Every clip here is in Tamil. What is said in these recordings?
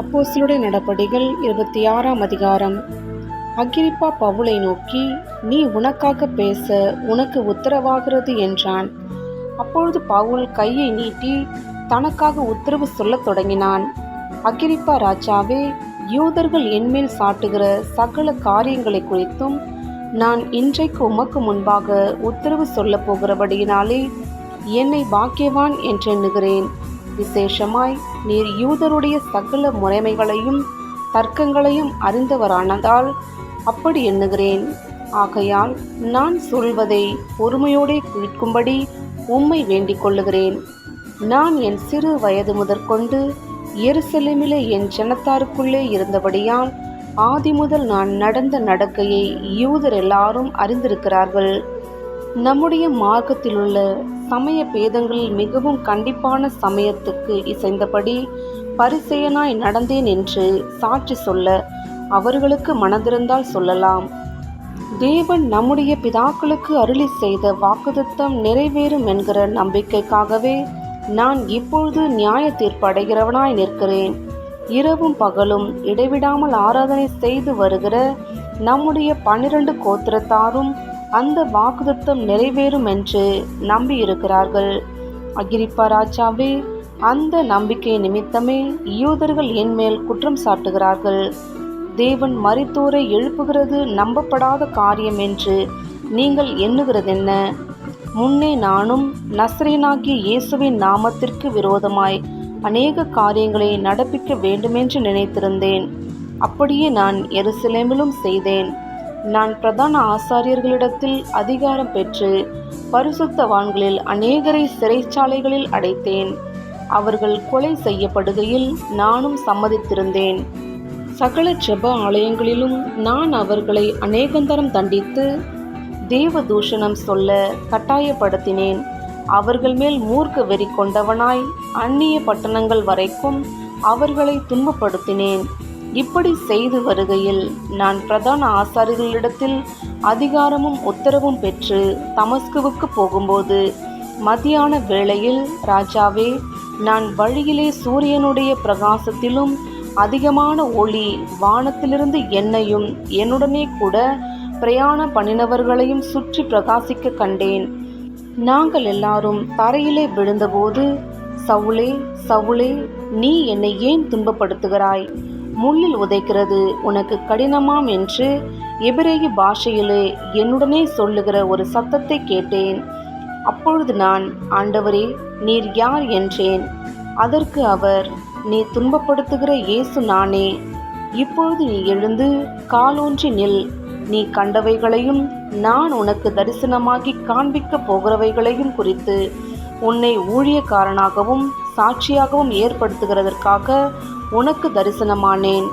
அப்போசிலுடைய நடப்படிகள் இருபத்தி ஆறாம் அதிகாரம். அகிரிப்பா பவுலை நோக்கி நீ உனக்காக பேச உனக்கு உத்தரவாகிறது என்றான். அப்பொழுது பவுல் கையை நீட்டி தனக்காக உத்தரவு சொல்லத் தொடங்கினான். அகிரிப்பா ராஜாவே யூதர்கள் என்மேல் சாட்டுகிற சகல காரியங்களை குறித்தும் நான் இன்றைக்கு உமக்கு முன்பாக உத்தரவு சொல்லப் போகிறபடியினாலே என்னை பாக்கியவான் என்றெண்ணுகிறேன் விசேஷமாய் நீர் யூதருடைய சகல முறைமைகளையும் தர்க்கங்களையும் அறிந்தவரானதால் அப்படி எண்ணுகிறேன். ஆகையால் நான் சொல்வதை பொறுமையோடே கேட்கும்படி உம்மை வேண்டிக் கொள்ளுகிறேன். நான் என் சிறு வயது முதற்கொண்டு எருசலேமிலே என் ஜனத்தாருக்குள்ளே இருந்தபடியால் ஆதி முதல் நான் நடந்த நடக்கையை யூதர் எல்லாரும் அறிந்திருக்கிறார்கள். நம்முடைய மார்க்கத்திலுள்ள சமய பேதங்களில் மிகவும் கண்டிப்பான சமயத்துக்கு இசைந்தபடி பரிசெயனாய் நடந்தேன் என்று சாட்சி சொல்ல அவர்களுக்கு மனதிருந்தால் சொல்லலாம். தேவன் நம்முடைய பிதாக்களுக்கு அருளி செய்த வாக்குதத்தம் நிறைவேறும் என்கிற நம்பிக்கைக்காகவே நான் இப்பொழுது நியாய தீர்ப்பு அடைகிறவனாய் நிற்கிறேன். இரவும் பகலும் இடைவிடாமல் ஆராதனை செய்து வருகிற நம்முடைய பன்னிரண்டு கோத்திரத்தாரும் அந்த வாக்குத்தத்தம் நிறைவேறும் என்று நம்பியிருக்கிறார்கள். அகிரிப்பா ராஜாவே அந்த நம்பிக்கை நிமித்தமே யூதர்கள் என்மேல் குற்றம் சாட்டுகிறார்கள். தேவன் மறித்தோரை எழுப்புகிறது நம்பப்படாத காரியம் என்று நீங்கள் எண்ணுகிறதென்ன? முன்னே நானும் நஸ்ரீனாகிய இயேசுவின் நாமத்திற்கு விரோதமாய் அநேக காரியங்களை நடப்பிக்க வேண்டுமென்று நினைத்திருந்தேன். அப்படியே நான் எருசலேமிலும் செய்தேன். நான் பிரதான ஆசாரியர்களிடத்தில் அதிகாரம் பெற்று பரிசுத்தவான்களில் அநேகரை சிறைச்சாலைகளில் அடைத்தேன். அவர்கள் கொலை செய்யப்படுகையில் நானும் சம்மதித்திருந்தேன். சகல ஜெப ஆலயங்களிலும் நான் அவர்களை அநேகந்தரம் தண்டித்து தேவ தூஷணம் சொல்ல கட்டாயப்படுத்தினேன். அவர்கள் மேல் மூர்க்க வெறி கொண்டவனாய் அந்நிய பட்டணங்கள் வரைக்கும் அவர்களை துன்பப்படுத்தினேன். இப்படி செய்து வருகையில் நான் பிரதான ஆசாரிகளிடத்தில் அதிகாரமும் உத்தரவும் பெற்று தமஸ்குவுக்கு போகும்போது மத்தியான வேளையில் ராஜாவே நான் வழியிலே சூரியனுடைய பிரகாசத்திலும் அதிகமான ஒளி வானத்திலிருந்து என்னையும் என்னுடனே கூட பிரயாண பண்ணினவர்களையும் சுற்றி பிரகாசிக்க கண்டேன். நாங்கள் எல்லாரும் தரையிலே விழுந்தபோது சவுளே சவுளே நீ என்னை ஏன் துன்பப்படுத்துகிறாய்? முள்ளில் உதைக்கிறது. உனக்கு கடினமாம் என்று எபிரேய பாஷையிலே என்னுடனே சொல்லுகிற ஒரு சத்தத்தை கேட்டேன். அப்பொழுது நான் ஆண்டவரே நீர் யார் என்றேன். அதற்கு அவர் நீ துன்பப்படுத்துகிற இயேசு நானே. இப்பொழுது நீ எழுந்து காலூன்றி நில். நீ கண்டவைகளையும் நான் உனக்கு தரிசனமாகி காண்பிக்கப் போகிறவைகளையும் குறித்து உன்னை ஊழியக்காரனாகவும் சாட்சியாகவும் ஏற்படுத்துகிறதற்காக உனக்கு தரிசனமானேன்.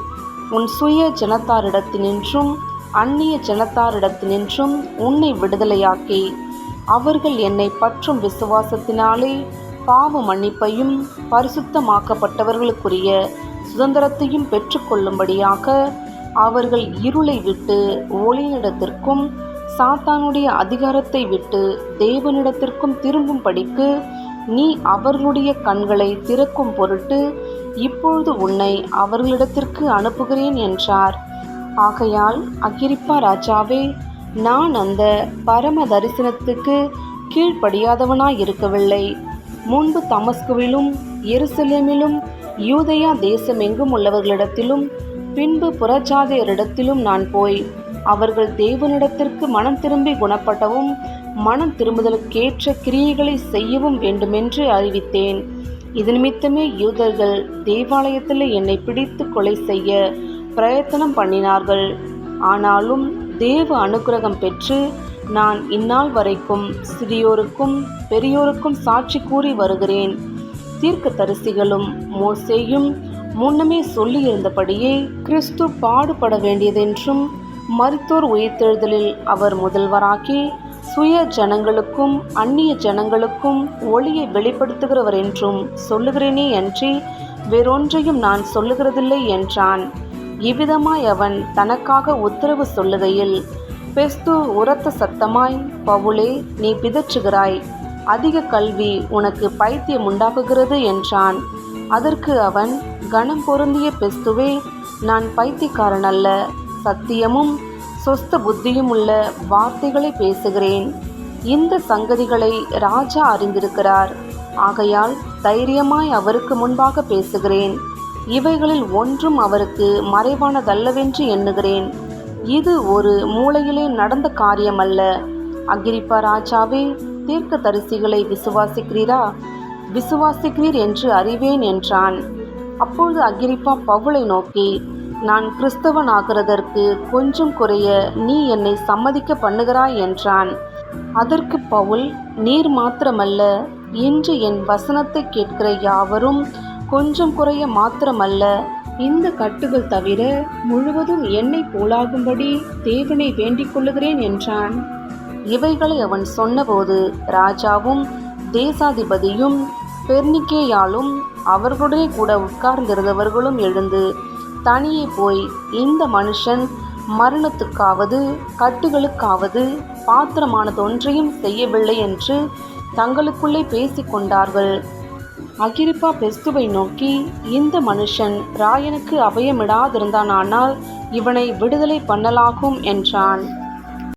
உன் சுய ஜனத்தாரிடத்தினின்றும் அந்நிய ஜனத்தாரிடத்தினின்றும் உன்னை விடுதலையாக்கி அவர்கள் என்னை பற்றும் விசுவாசத்தினாலே பாவ மன்னிப்பையும் பரிசுத்தமாக்கப்பட்டவர்களுக்குரிய சுதந்திரத்தையும் பெற்றுக்கொள்ளும்படியாக அவர்கள் இருளை விட்டு ஒளியிடத்திற்கும் சாத்தானுடைய அதிகாரத்தை விட்டு தேவனிடத்திற்கும் திரும்பும் படிக்கு நீ அவர்களுடைய கண்களை திறக்கும் பொருட்டு இப்பொழுது உன்னை அவர்களிடத்திற்கு அனுப்புகிறேன் என்றார். ஆகையால் அகிரிப்பா ராஜாவே நான் அந்த பரம தரிசனத்துக்கு கீழ்ப்படியாதவனாய் இருக்கவில்லை முன்பு தமஸ்குவிலும் எருசலேமிலும் யூதயா தேசமெங்கும் உள்ளவர்களிடத்திலும் பின்பு புறஜாதையரிடத்திலும் நான் போய் அவர்கள் தேவனிடத்திற்கு மனம் திரும்பி குணப்படவும் மனம் திரும்புதலுக்கேற்ற கிரியைகளை செய்யவும் வேண்டுமென்று அறிவித்தேன். இது நிமித்தமே யூதர்கள் தேவாலயத்தில் என்னை பிடித்து கொலை செய்ய பிரயத்தனம் பண்ணினார்கள். ஆனாலும் தேவ அனுக்கிரகம் பெற்று நான் இந்நாள் வரைக்கும் சிறியோருக்கும் பெரியோருக்கும் சாட்சி கூறி வருகிறேன். தீர்க்க தரிசிகளும் மோசேயும் முன்னமே சொல்லியிருந்தபடியே கிறிஸ்து பாடுபட வேண்டியதென்றும் மருத்துவர் உயிர்த்தெழுதலில் அவர் முதல்வராக்கி சுய ஜனங்களுக்கும் அந்நிய ஜனங்களுக்கும் ஒளியை வெளிப்படுத்துகிறவர் என்றும் சொல்லுகிறேனே அன்றி வேறொன்றையும் நான் சொல்லுகிறதில்லை என்றான். இவ்விதமாய் அவன் தனக்காக உத்தரவு சொல்லுகையில் பெஸ்து உரத்த சத்தமாய் பவுலே நீ பிதற்றுகிறாய். அதிக கல்வி உனக்கு பைத்தியம் உண்டாக்குகிறது என்றான். அதற்கு அவன் கணம் பொருந்திய பெஸ்துவே நான் பைத்தியக்காரன் அல்ல. சத்தியமும் சொஸ்த புத்தியும் உள்ள வார்த்தைகளை பேசுகிறேன். இந்த சங்கதிகளை ராஜா அறிந்திருக்கிறார். ஆகையால் தைரியமாய் அவருக்கு முன்பாக பேசுகிறேன். இவைகளில் ஒன்றும் அவருக்கு மறைவானதல்லவென்று எண்ணுகிறேன். இது ஒரு மூலையிலே நடந்த காரியமல்ல. அகிரிப்பா ராஜாவே தீர்க்க தரிசிகளை விசுவாசிக்கிறீரா? விசுவாசிக்கிறீர் என்று அறிவேன் என்றான். அப்பொழுது அகிரிப்பா பவுலை நோக்கி நான் கிறிஸ்தவனாகிறதற்கு கொஞ்சம் குறைய நீ என்னை சம்மதிக்க பண்ணுகிறாய் என்றான். அதற்கு பவுல் நீர் மாத்திரமல்ல இன்று என் வசனத்தை கேட்கிற யாவரும் கொஞ்சம் குறைய மாத்திரமல்ல. இந்த கட்டுகள் தவிர முழுவதும் என்னை போலாகும்படி தேவனை வேண்டிக் கொள்ளுகிறேன் என்றான். இவைகளை அவன் சொன்னபோது ராஜாவும் தேசாதிபதியும் பெர்னிக்கேயாலும் அவர்களுடைய கூட உட்கார்ந்திருந்தவர்களும் எழுந்து தனியே போய் இந்த மனுஷன் மரணத்துக்காவது கட்டுகளுக்காவது பாத்திரமானதொன்றையும் செய்யவில்லை என்று தங்களுக்குள்ளே பேசிக்கொண்டார்கள் அகிரிப்பா பெஸ்துவை நோக்கி இந்த மனுஷன் ராயனுக்கு அபயமிடாதிருந்தானானால் இவனை விடுதலை பண்ணலாகும் என்றான்.